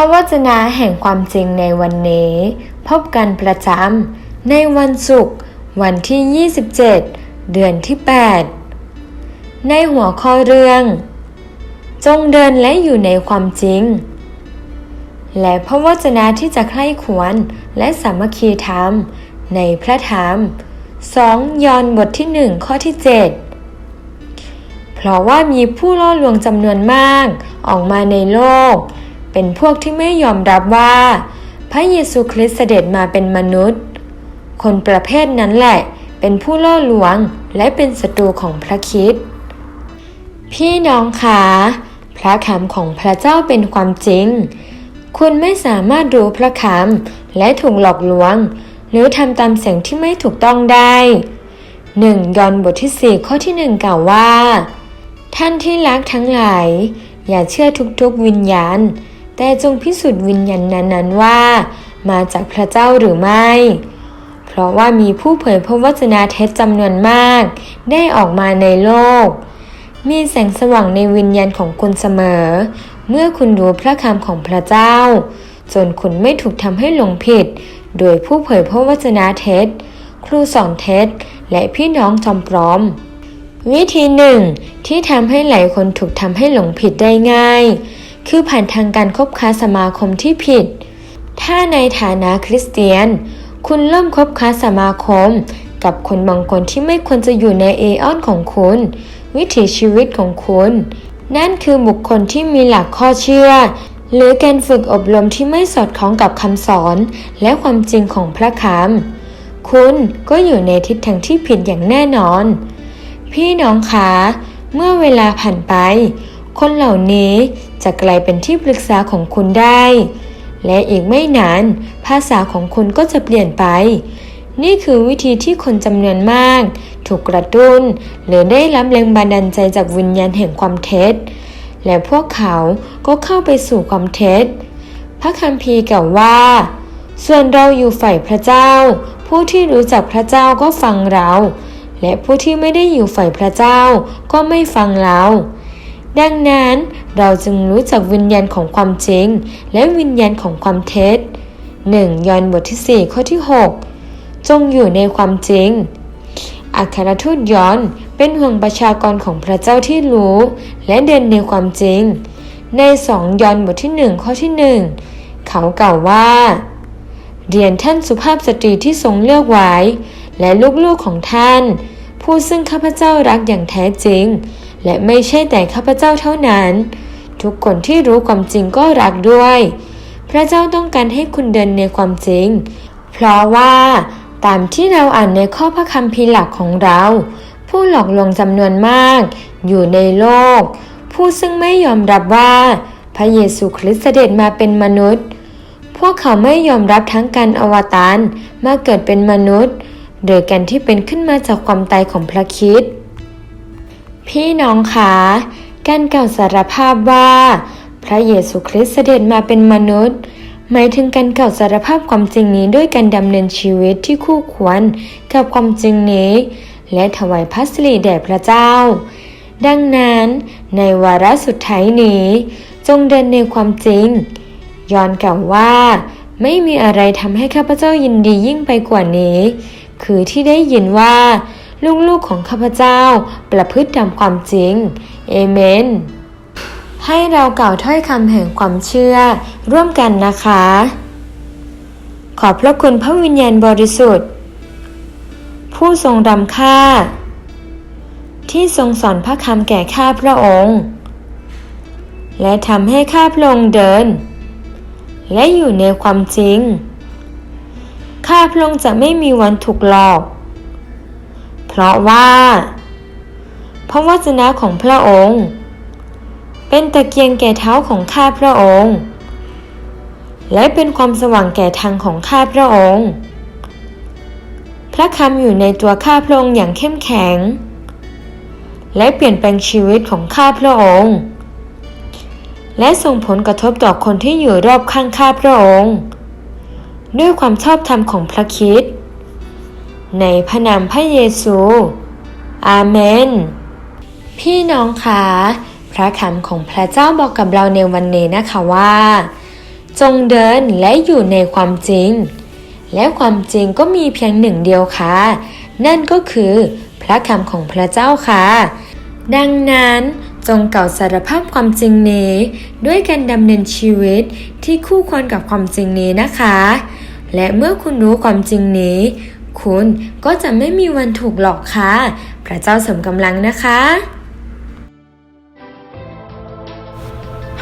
ระวจนะแห่งความจริงในวันนี้ พบกันประจำในวันศุกร์วันที่ 27 เดือนที่ 8 ในหัวข้อเรื่อง จงเดินและอยู่ในความจริง และพระวจนะที่จะใคร่ควรและสามัคคีธรรม ในพระธรรม 2 ยอห์นบทที่ 1 ข้อที่ 7เพราะว่ามีผู้ล่อลวงจำนวนมากออกมาในโลก เป็นพวกที่ไม่ยอมรับว่า พระเยซูคริสต์เสด็จมาเป็นมนุษย์ คนประเภทนั้นแหละเป็นผู้ล่อลวงและเป็นศัตรูของพระคิดพี่น้องคะพระคำของพระเจ้าเป็นความจริง คุณไม่สามารถรู้พระคำและถูกหลอกลวง หรือทำตามเสียงที่ไม่ถูกต้องได้หนึ่งยอห์นบทที่สี่ข้อที่หนึ่งกล่าวว่า ท่านที่รักทั้งหลาย อย่าเชื่อทุกๆวิญญาณ แต่จงพิสูจน์วิญญาณนั้นๆว่า มาจากพระเจ้าหรือไม่ เพราะว่ามีผู้เผยพระวจนะเท็จจำนวนมาก ได้ออกมาในโลก มีแสงสว่างในวิญญาณของคุณเสมอ เมื่อคุณรู้พระคำของพระเจ้า จนคุณไม่ถูกทำให้หลงผิด โดยผู้เผยพระวจนะเท็จ ครูสอนเท็จ และพี่น้องจอมปลอมวิธีหนึ่งที่ทำให้หลายคนถูกทำให้หลงผิดได้ง่าย คือผ่านทางการคบค้าสมาคมที่ผิด ถ้าในฐานะคริสเตียน คุณเริ่มคบค้าสมาคม กับคนบางคนที่ไม่ควรจะอยู่ในเอออนของคุณ วิถีชีวิตของคุณ นั่นคือบุคคลที่มีหลักข้อเชื่อ หรือการฝึกอบรมที่ไม่สอดคล้องกับคำสอนและความจริงของพระคำคุณก็อยู่ในทิศทางที่ผิดอย่างแน่นอน พี่น้องคะเมื่อเวลาผ่านไป คนเหล่านี้จะกลายเป็นที่ปรึกษาของคุณได้ และอีกไม่นานภาษาของคุณก็จะเปลี่ยนไป นี่คือวิธีที่คนจำนวนมาก ถูกกระตุ้น หรือได้รับแรงบันดาลใจจากวิญญาณแห่งความเท็จ และพวกเขาก็เข้าไปสู่ความเท็จ พระคัมภีร์กล่าวว่า ส่วนเราอยู่ฝ่ายพระเจ้า ผู้ที่รู้จักพระเจ้าก็ฟังเราและผู้ที่ไม่ได้อยู่ฝ่ายพระเจ้าก็ไม่ฟังเรา ดังนั้นเราจึงรู้จักวิญญาณของความจริง และวิญญาณของความเท็จ 1 ยอห์นบทที่ 4 ข้อที่ 6 จงอยู่ในความจริง อัครทูตยอนเป็นห่วงประชากรของพระเจ้าที่รู้ และเดินในความจริง ในสองยอห์นบทที่ 1 ข้อที่ 1 เขากล่าวว่า เรียนท่านสุภาพสตรีที่ทรงเลือกไว้ และลูกๆของท่าน ผู้ซึ่งข้าพเจ้ารักอย่างแท้จริง และไม่ใช่แต่ข้าพเจ้าเท่านั้น ทุกคนที่รู้ความจริงก็รักด้วย พระเจ้าต้องการให้คุณเดินในความจริง เพราะว่าตามที่เราอ่านในข้อพระคัมภีร์หลักของเรา ผู้หลอกลวงจำนวนมาก อยู่ในโลก ผู้ซึ่งไม่ยอมรับว่า พระเยซูคริสต์เสด็จมาเป็นมนุษย์ พวกเขาไม่ยอมรับทั้งการอวตารมาเกิดเป็นมนุษย์ โดยการที่เป็นขึ้นมาจากความตายของพระคริสต์พี่น้องคะการกล่าวสารภาพว่า พระเยซูคริสต์เสด็จมาเป็นมนุษย์ หมายถึงการกล่าวสารภาพความจริงนี้ด้วยการดำเนินชีวิตที่คู่ควรกับความจริงนี้ และถวายพระสิริแด่พระเจ้า ดังนั้นในวาระสุดท้ายนี้ จงเดินในความจริงย้อนกล่าวว่า ไม่มีอะไรทำให้ข้าพเจ้ายินดียิ่งไปกว่านี้ คือที่ได้ยินว่า ลูกๆของข้าพเจ้าประพฤติตามความจริง เอเมน ให้เรากล่าวถ้อยคำแห่งความเชื่อร่วมกันนะคะ ขอบพระคุณพระวิญญาณบริสุทธิ์ ผู้ทรงดำค่า ที่ทรงสอนพระคำแก่ข้าพระองค์ และทำให้ข้าพระองค์เดิน และอยู่ในความจริง ข้าพระองค์จะไม่มีวันถูกหลอก เพราะว่า พระวจนะของพระองค์ เป็นตะเกียงแก่เท้าของข้าพระองค์ และเป็นความสว่างแก่ทางของข้าพระองค์ พระคำอยู่ในตัวข้าพระองค์อย่างเข้มแข็ง และเปลี่ยนแปลงชีวิตของข้าพระองค์ และส่งผลกระทบต่อคนที่อยู่รอบข้างข้าพระองค์ ด้วยความชอบธรรมของพระคิดในพระนามพระเยซู อาเมน พี่น้องคะพระคำของพระเจ้าบอกกับเราในวันนี้นะคะว่า จงเดินและอยู่ในความจริง และความจริงก็มีเพียงหนึ่งเดียวค่ะ นั่นก็คือพระคำของพระเจ้าค่ะ ดังนั้นจงเก่าสารภาพความจริงนี้ ด้วยการดำเนินชีวิตที่คู่ควรกับความจริงนี้นะคะ และเมื่อคุณรู้ความจริงนี้ คุณก็จะไม่มีวันถูกหลอกค่ะ พระเจ้าเสริมกำลังนะคะ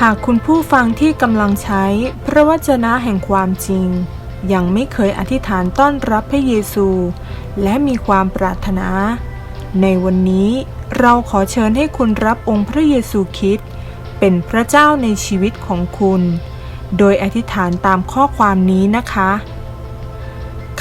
หากคุณผู้ฟังที่กำลังใช้พระวจนะแห่งความจริง ยังไม่เคยอธิษฐานต้อนรับพระเยซู และมีความปรารถนา ในวันนี้เราขอเชิญให้คุณรับองค์พระเยซูคริสต์เป็นพระเจ้าในชีวิตของคุณ โดยอธิษฐานตามข้อความนี้นะคะ